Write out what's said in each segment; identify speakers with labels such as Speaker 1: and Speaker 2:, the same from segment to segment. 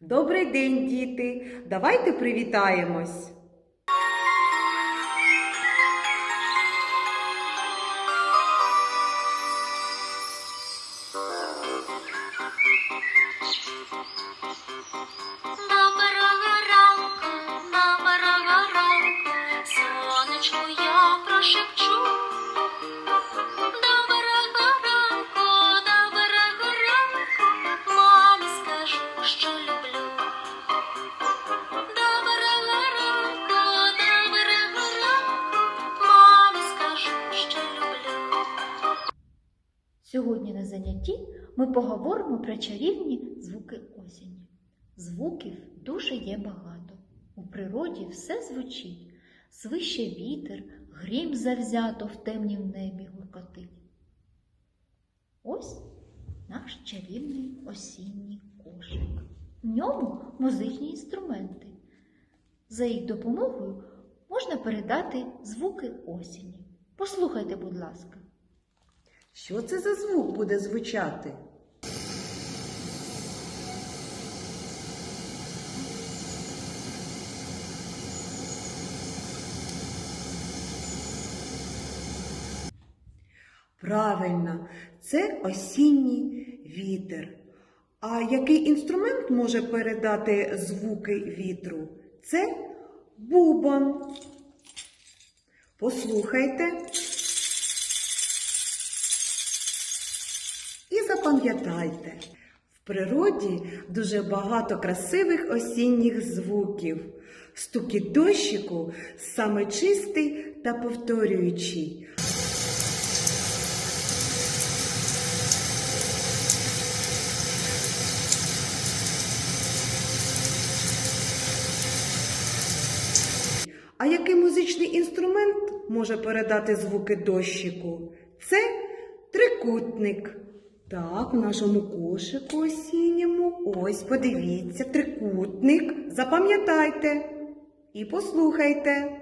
Speaker 1: Добрий день, діти! Давайте привітаємось.
Speaker 2: Занятті ми поговоримо про чарівні звуки осені. Звуків дуже є багато. У природі все звучить. Свище вітер, грім завзято в темнім небі гуркотить. Ось наш чарівний осінній кошик. В ньому музичні інструменти. За їх допомогою можна передати звуки осені. Послухайте, будь ласка.
Speaker 1: Що це за звук буде звучати? Правильно, це осінній вітер. А який інструмент може передати звуки вітру? Це бубон. Послухайте запам'ятайте, в природі дуже багато красивих осінніх звуків. Стукіт дощику саме чистий та повторюючий. А який музичний інструмент може передати звуки дощику? Це трикутник. Так, в нашому кошику осінньому. Ось, подивіться, трикутник. Запам'ятайте і послухайте.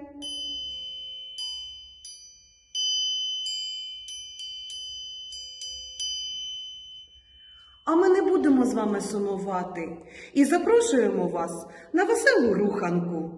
Speaker 1: А ми не будемо з вами сумувати і запрошуємо вас на веселу руханку.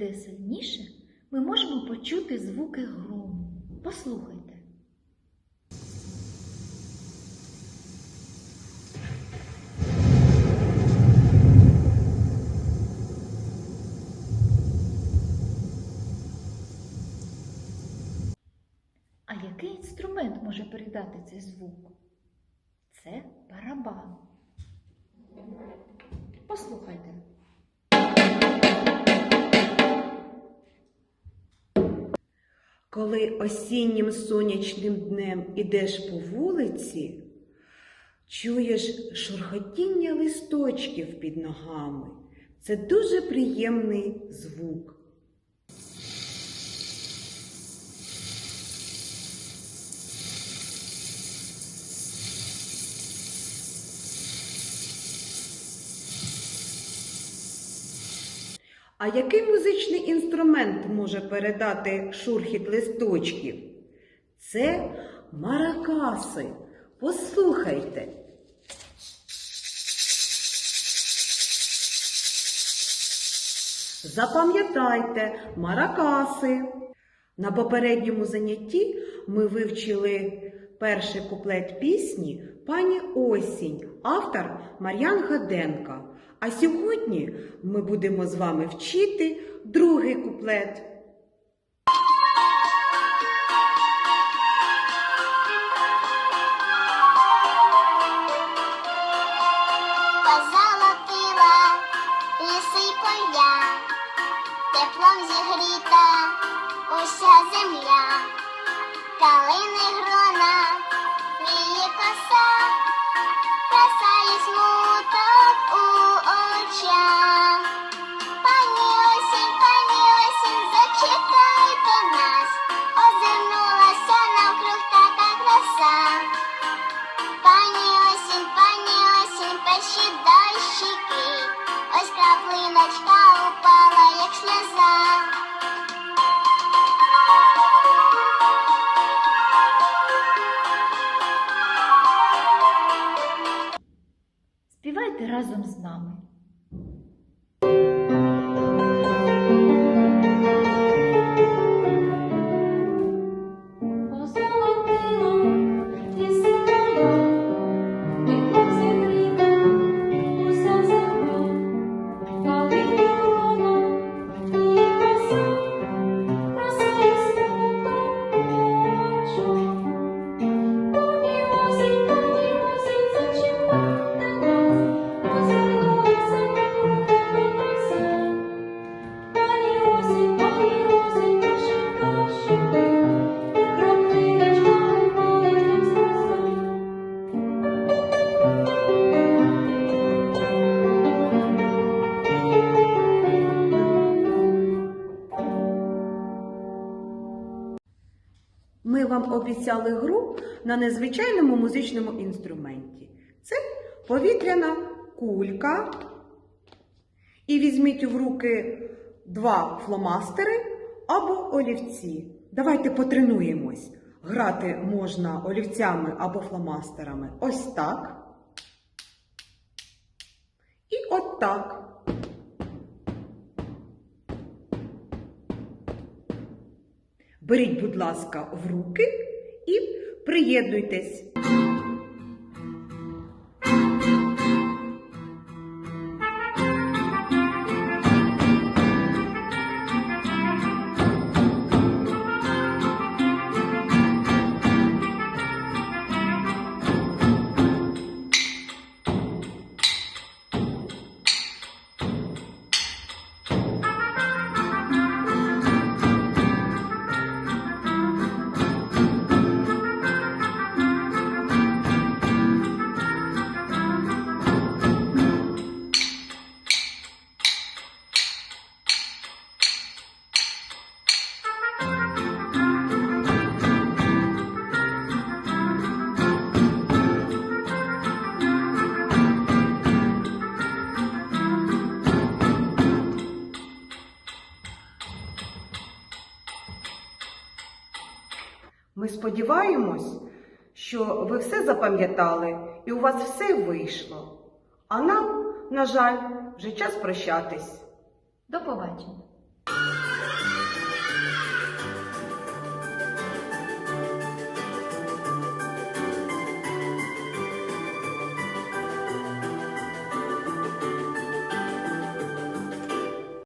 Speaker 2: Іде сильніше, ми можемо почути звуки грому. Послухайте. А який інструмент може передати цей звук? Це барабан. Послухайте.
Speaker 1: Коли осіннім сонячним днем ідеш по вулиці, чуєш шурхотіння листочків під ногами. Це дуже приємний звук. А який музичний інструмент може передати шурхіт листочків? Це маракаси. Послухайте. Запам'ятайте, маракаси. На попередньому занятті ми вивчили перший куплет пісні Пані Осінь, автор Мар'ян Гаденка. А сьогодні ми будемо з вами вчити другий куплет.
Speaker 3: Теплом зігріта уся земля,
Speaker 4: разом з нами.
Speaker 1: Ми вам обіцяли гру на незвичайному музичному інструменті. Це повітряна кулька. І візьміть в руки два фломастери або олівці. Давайте потренуємось. Грати можна олівцями або фломастерами ось так. І от так. Беріть, будь ласка, в руки і приєднуйтесь. Сподіваємось, що ви все запам'ятали і у вас все вийшло. А нам, на жаль, вже час прощатись.
Speaker 4: До побачення!